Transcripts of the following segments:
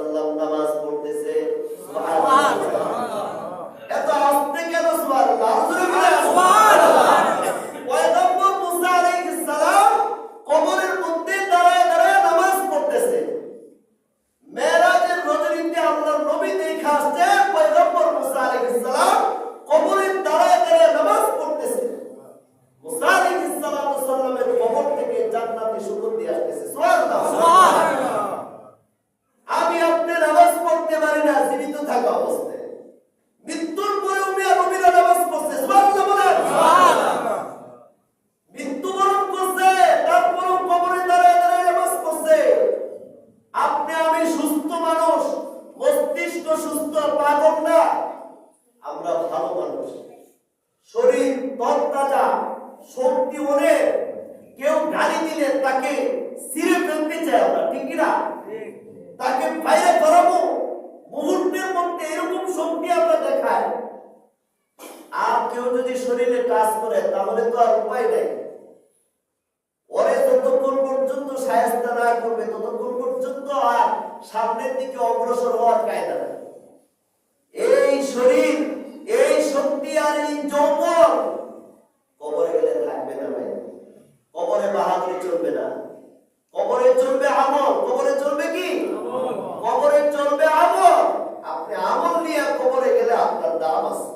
সাল্লাম সুস্থ পাগল না। আমরা ভালো মানুষ। শরীর তরতাজা শক্তি কেউ গালি দিলে তাকে সিরে ফেলতে চায় আমরা, ঠিক তাকে বাইরে করাবো মুহূর্তের মধ্যে এরকম শক্তি আমরা দেখায় আর কেউ যদি শরীরে কাজ করে, তাহলে তো আর উপায় নাই। ওরে যতক্ষণ পর্যন্ত সায়স্তা না করবে, ততক্ষণ পর্যন্ত আর সামনের দিকে অগ্রসর হওয়ার কায়দা নাই এই শরীর এই শক্তি আর এই যৌবন কবরে গেলে থাকবে না ভাই কবরে বাহাদুরি চলবে না কবরে চলবে আমল কবরে চলবে কি কবরে চলবে আমল আপনি আমল নিয়ে কবরে গেলে আপনার দাম আছে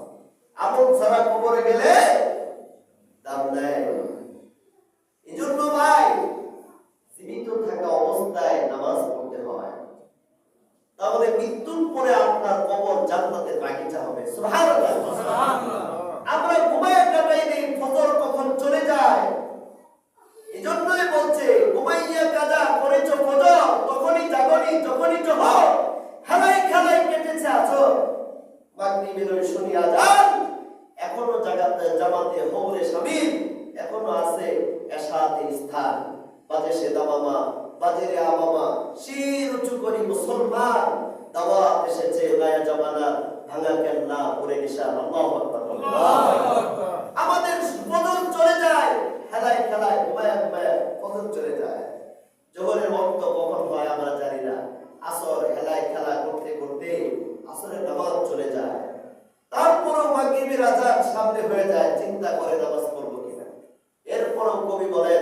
ছাড়া কবরে গেলে দাম এই জন্য ভাই জীবিত থাকা অবস্থায় নামাজ পড়তে হয়। তাহলে মৃত্যুর পরে আপনার কবর জান্নাতের বাগিচা হবে। আমরা ঘুমায় কাটাই নেই ফজর কখন চলে যায়। এজন্যই বলছে ঘুমাইয়া কাজা করেছ ফজর তখনই জাগনি যখনই জহ খেলাই খেলাই কেটেছে আছো মাগরিবের ওই শুনি আজান এখনও জাগাতে জামাতে হবরে স্বামীর এখনও আছে এসাতে স্থান। বাদেশে দামামা বাজেরে আবামা শির উঁচু করি মুসলমান। দাওয়া এসেছে গায়া জামানা, ভাঙা নিশা, আল্লাহ আমাদের বদল চলে যায়, খেলায় খেলায়, ঘুমায় ঘুমায় কখন চলে যায়। জোহরের অন্ত কখন হয় আমরা জানি না। আসর হেলায় খেলা করতে করতে আসরের নামাজ চলে যায়। সামনে হয়ে যায় চিন্তা করে নামাজ পড়ব কিনা। এরপরও কবি বলে